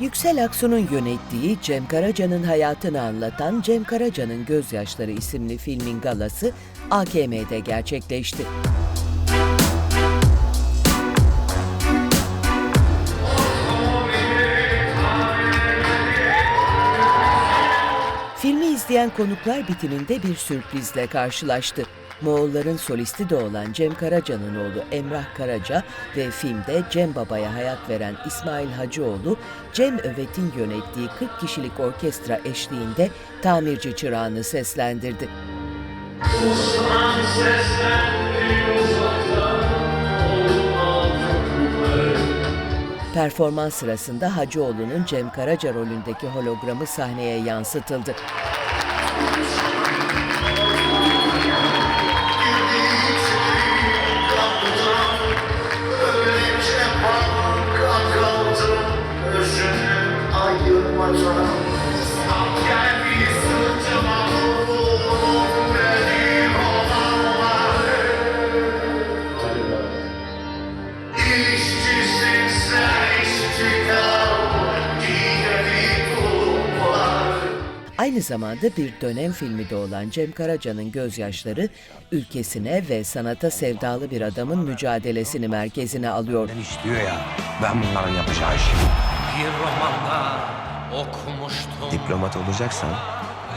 Yüksel Aksu'nun yönettiği Cem Karaca'nın hayatını anlatan Cem Karaca'nın Gözyaşları isimli filmin galası AKM'de gerçekleşti. Filmi izleyen konuklar bitiminde bir sürprizle karşılaştı. Moğolların solisti de olan Cem Karaca'nın oğlu Emrah Karaca ve filmde Cem Baba'ya hayat veren İsmail Hacıoğlu, Cem Övet'in yönettiği 40 kişilik orkestra eşliğinde tamirci çırağını seslendirdi. Performans sırasında Hacıoğlu'nun Cem Karaca rolündeki hologramı sahneye yansıtıldı. Özünü ayırmadan Aynı zamanda bir dönem filmi de olan Cem Karaca'nın gözyaşları ülkesine ve sanata sevdalı bir adamın mücadelesini merkezine alıyor. istiyor ya. Ben bunların yapacağı işi. Bir romanda okumuştum Diplomat olacaksan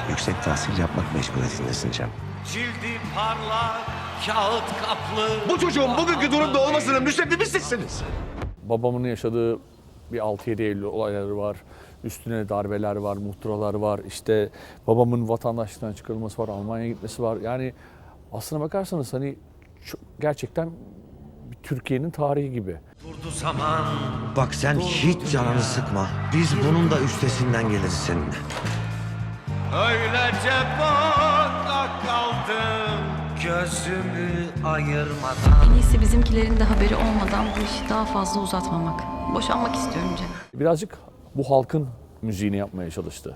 yüksek tahsil yapmak mecburiyetindesin Cem. Cildi parlak kağıt kaplı Bu çocuğun bugünkü durumda olmasının müsebbibi sizsiniz. babamın yaşadığı bir 6-7 Eylül olayları var. Üstüne darbeler var, muhtıralar var. İşte babamın vatandaşlıktan çıkarılması var, Almanya'ya gitmesi var. Yani aslına bakarsanız hani çok- gerçekten bir Türkiye'nin tarihi gibi. Durdu zaman Bak sen hiç canını sıkma. Biz bunun da üstesinden geliriz seninle. Öylece baka kaldım Gözümü ayırmadan En iyisi bizimkilerin de haberi olmadan bu işi daha fazla uzatmamak. Boşanmak istiyorum Cem. Birazcık bu halkın müziğini yapmaya çalıştı.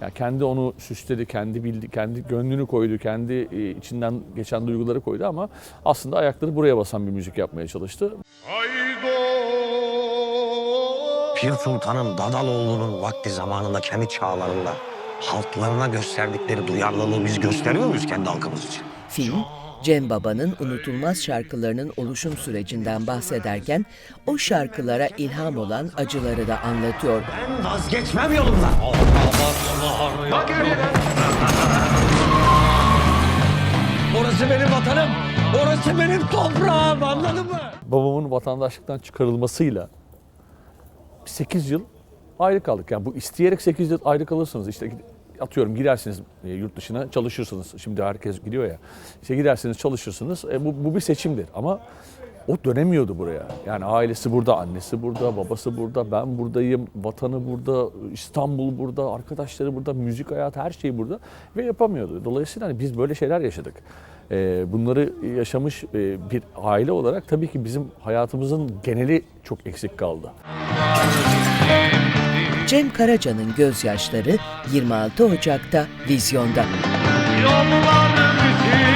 Yani kendi onu süsledi, kendi bildi, kendi gönlünü koydu, kendi e, içinden geçen duyguları koydu ama aslında ayakları buraya basan bir müzik yapmaya çalıştı. Pir Sultan'ın Dadaloğlu'nun vakti zamanında kendi çağlarında halklarına gösterdikleri duyarlılığı biz gösteriyor muyuz kendi halkımız için? Film, Cem Baba'nın unutulmaz şarkılarının oluşum sürecinden bahsederken o şarkılara ilham olan acıları da anlatıyor. Ben vazgeçmem yolumdan. Bak öyle. Orası benim vatanım. Orası benim toprağım anladın mı? babamın vatandaşlıktan çıkarılmasıyla 8 yıl ayrı kaldık. Yani bu isteyerek 8 yıl ayrı kalırsınız. İşte atıyorum gidersiniz e, yurt dışına çalışırsınız. Şimdi herkes gidiyor ya. İşte gidersiniz çalışırsınız. E, bu, bu bir seçimdir ama o dönemiyordu buraya. Yani ailesi burada, annesi burada, babası burada, ben buradayım, vatanı burada, İstanbul burada, arkadaşları burada, müzik hayatı her şey burada ve yapamıyordu. Dolayısıyla hani biz böyle şeyler yaşadık. E, bunları yaşamış e, bir aile olarak tabii ki bizim hayatımızın geneli çok eksik kaldı. Cem Karaca'nın gözyaşları 26 Ocak'ta vizyonda. Yolları